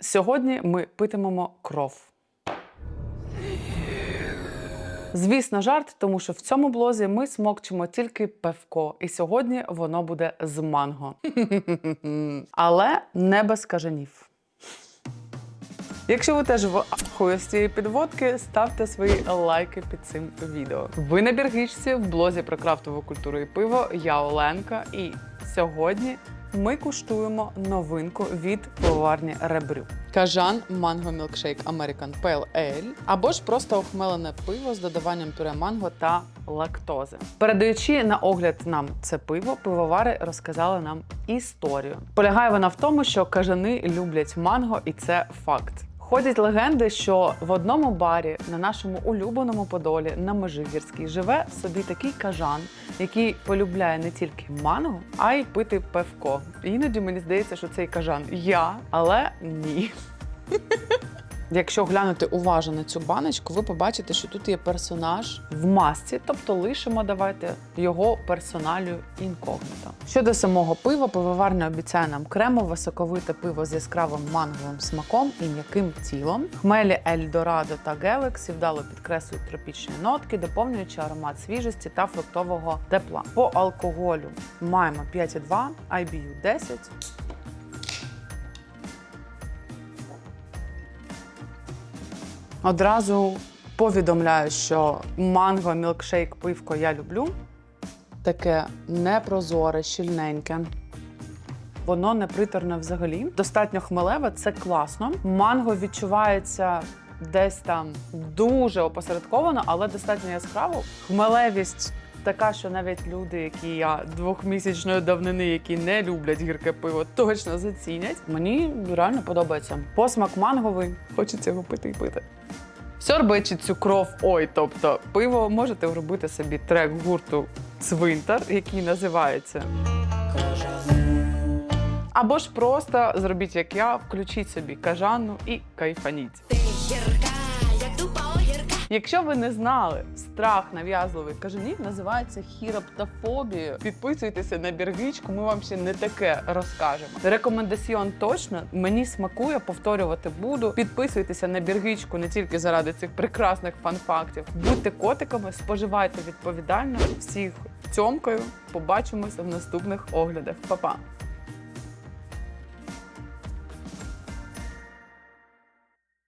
Сьогодні ми питимемо кров. Звісно, жарт, тому що в цьому блозі ми смокчимо тільки певко, і сьогодні воно буде з манго. Але не без кажанів. Якщо ви теж в ахуї з цієї підводки, ставте свої лайки під цим відео. Ви на біргичці в блозі про крафтову культуру і пиво. Я Оленка, і сьогодні ми куштуємо новинку від пивоварні Ребрю. Кажан манго мілкшейк American Pale Ale або ж просто охмелене пиво з додаванням пюре манго та лактози. Передаючи на огляд нам це пиво, пивовари розказали нам історію. Полягає вона в тому, що кажани люблять манго, і це факт. Ходять легенди, що в одному барі на нашому улюбленому Подолі на Межигірській живе собі такий кажан, який полюбляє не тільки манго, а й пити певко. Іноді мені здається, що цей кажан я, але ні. Якщо глянути уважно на цю баночку, ви побачите, що тут є персонаж в масці, тобто лишимо давайте його персоналію інкогніто. Щодо самого пива, пивоварня обіцяє нам кремове соковите пиво з яскравим манговим смаком і м'яким тілом. Хмелі Ельдорадо та Гелексі вдало підкреслюють тропічні нотки, доповнюючи аромат свіжості та фруктового тепла. По алкоголю маємо 5,2, IBU 10. Одразу повідомляю, що манго мілкшейк пивко я люблю. Таке непрозоре, щільненьке. Воно не приторне взагалі. Достатньо хмелеве, це класно. Манго відчувається десь там дуже опосередковано, але достатньо яскраво. Хмелевість така, що навіть люди, які я двохмісячної давнини, які не люблять гірке пиво, точно зацінять. Мені реально подобається. Посмак манговий, хочеться його пити і пити. Сьорбаючи цю кров, ой, тобто пиво, можете вробити собі трек гурту Цвинтар, який називається. Або ж просто зробіть, як я, включіть собі кажану і кайфаніть. Якщо ви не знали, страх нав'язливих кажанів називається хіроптофобією. Підписуйтеся на біргичку, ми вам ще не таке розкажемо. Рекомендаціон точно мені смакує, повторювати буду. Підписуйтеся на біргичку не тільки заради цих прекрасних фан-фактів. Будьте котиками, споживайте відповідально. Всіх цьомкою. Побачимося в наступних оглядах. Па-па!